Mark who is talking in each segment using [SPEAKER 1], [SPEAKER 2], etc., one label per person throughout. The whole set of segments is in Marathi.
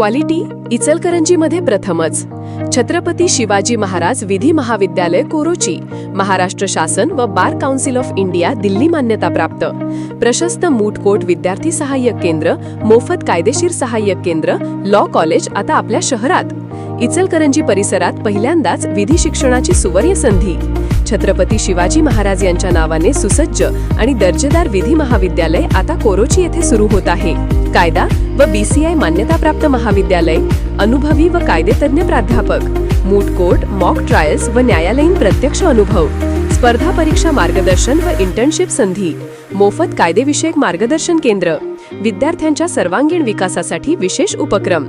[SPEAKER 1] क्वालिटी इचलकरंजीमध्ये प्रथमच. छत्रपती शिवाजी महाराज विधी महाविद्यालय कोरोची महाराष्ट्र शासन व bar council of India Delhi मान्यता प्राप्त प्रशस्त मूठकोट विद्यार्थी सहाय्यक केंद्र मोफत कायदेशीर सहाय्यक केंद्र लॉ कॉलेज आता आपल्या शहरात. इचलकरंजी परिसरात पहिल्यांदाच विधी शिक्षणाची सुवर्ण संधी. छत्रपती शिवाजी महाराज यांच्या नावाने सुसज्ज आणि दर्जेदार विधी महाविद्यालय आता कोरोची येथे सुरू होत आहे. कायदा व बीसीआय मान्यताप्राप्त महाविद्यालय अनुभवी व कायदेतज्ञ प्राध्यापक मूट कोर्ट मॉक ट्रायल्स व न्यायालयीन प्रत्यक्ष अनुभव स्पर्धा परीक्षा मार्गदर्शन व इंटर्नशिप संधी मोफत कायदेविषयक मार्गदर्शन केंद्र विद्यार्थ्यांच्या सर्वांगीण विकासासाठी विशेष उपक्रम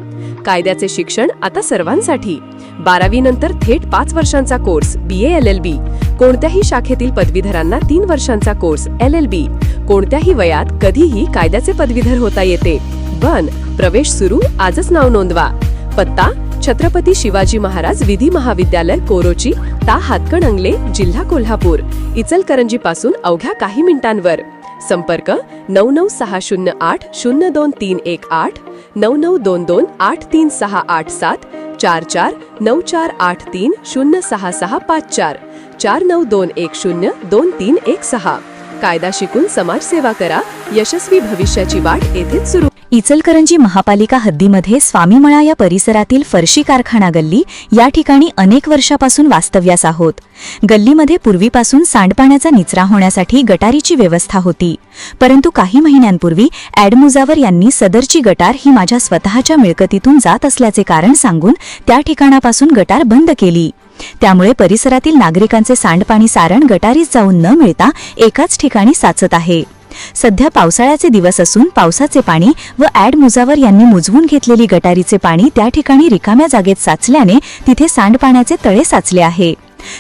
[SPEAKER 1] कायद्याचे शिक्षण आता सर्वांसाठी. बारावी नंतर थेट पाच वर्षांचा course B L L B कोणत्याही शाखेतील पदवीधरांना तीन वर्षांचा कोर्स एल एल बी कोणत्याही वयात कधीही कायद्याचे पदवीधर होता येते. बन प्रवेश सुरू आजच नाव नोंदवा. पत्ता छत्रपती शिवाजी महाराज विधी महाविद्यालय कोरोची ता हातकणंगले जिल्हा कोल्हापूर. इचलकरंजी पासून अवघ्या काही मिनिटांवर. संपर्क नऊ नऊ सहा शून्य आठ शून्य दोन तीन एक आठ नऊ नऊ दोन दोन आठ तीन सहा आठ सात चार चार नऊ चार आठ तीन शून्य सहा सहा पाच चार चार नऊ दोन एक शून्य दोन तीन एक सहा. कायदा शिकून समाजसेवा करा. यशस्वी भविष्याची वाट येथेच सुरू
[SPEAKER 2] इचलकरंजी महापालिका हद्दीमध्ये स्वामीमळा या परिसरातील फरशी कारखाना गल्ली या ठिकाणी अनेक वर्षापासून वास्तव्यास आहोत. गल्लीमध्ये पूर्वीपासून सांडपाण्याचा निचरा होण्यासाठी गटारीची व्यवस्था होती. परंतु काही महिन्यांपूर्वी ॲडमुजावर यांनी सदरची गटार ही माझ्या स्वतःच्या मिळकतीतून जात असल्याचे कारण सांगून त्या ठिकाणापासून गटार बंद केली. त्यामुळे परिसरातील नागरिकांचे सांडपाणी सारण गटारीत जाऊन न मिळता एकाच ठिकाणी साचत आहे. सध्या पावसाळ्याचे दिवस असून पावसाचे पाणी व ॲड मुजावर यांनी मुजवून घेतलेली गटारीचे पाणी त्या ठिकाणी रिकाम्या जागेत साचल्याने तिथे सांडपाण्याचे तळे साचले आहे.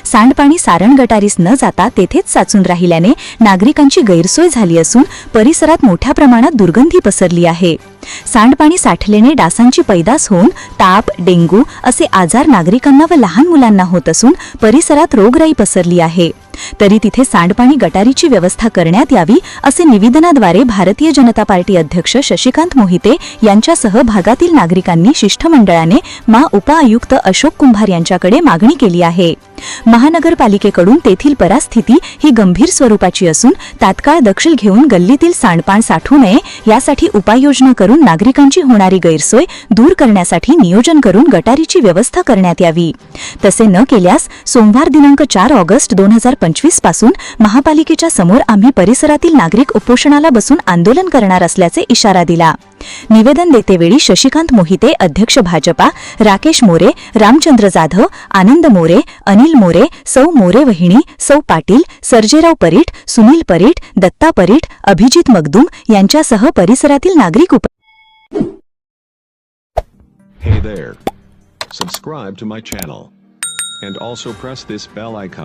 [SPEAKER 2] सांडपाणी सारण गटारीस न जाता तेथेच साचून राहिल्याने नागरिकांची गैरसोय झाली असून परिसरात मोठ्या प्रमाणात दुर्गंधी पसरली आहे. सांडपाणी साठल्याने डासांची पैदास होऊन ताप डेंग्यू असे आजार नागरिकांना व लहान मुलांना होत असून परिसरात रोगराई पसरली आहे. तरी तिथे सांडपाणी गटारीची व्यवस्था करण्यात यावी असे निवेदनाद्वारे भारतीय जनता पार्टी अध्यक्ष शशिकांत मोहिते यांच्यासह भागातील नागरिकांनी शिष्टमंडळाने मा उपआयुक्त अशोक कुंभार यांच्याकडे मागणी केली आहे. महानगरपालिकेकडून तेथील परिस्थिती ही गंभीर स्वरूपाची असून तात्काळ दखल घेऊन गल्लीतील सांडपाण साठू नये यासाठी उपाययोजना करून नागरिकांची होणारी गैरसोय दूर करण्यासाठी नियोजन करून गटारीची व्यवस्था करण्यात यावी. तसे न केल्यास सोमवार दिनांक चार ऑगस्ट दोन हजार पंचवीसपासून महापालिकेच्या समोर आम्ही परिसरातील नागरिक उपोषणाला बसून आंदोलन करणार असल्याचे इशारा दिला निवेदन देतेवेळी शशिकांत मोहिते अध्यक्ष भाजपा राकेश मोरे रामचंद्र जाधव आनंद मोरे अनिल मोरे सौ मोरे वहिणी सौ पाटील सर्जेराव परीट सुनील परीट दत्ता परीट अभिजित मगदुम यांच्यासह परिसरातील नागरिक उप
[SPEAKER 3] Hey there. Subscribe to my channel. And also press this bell icon.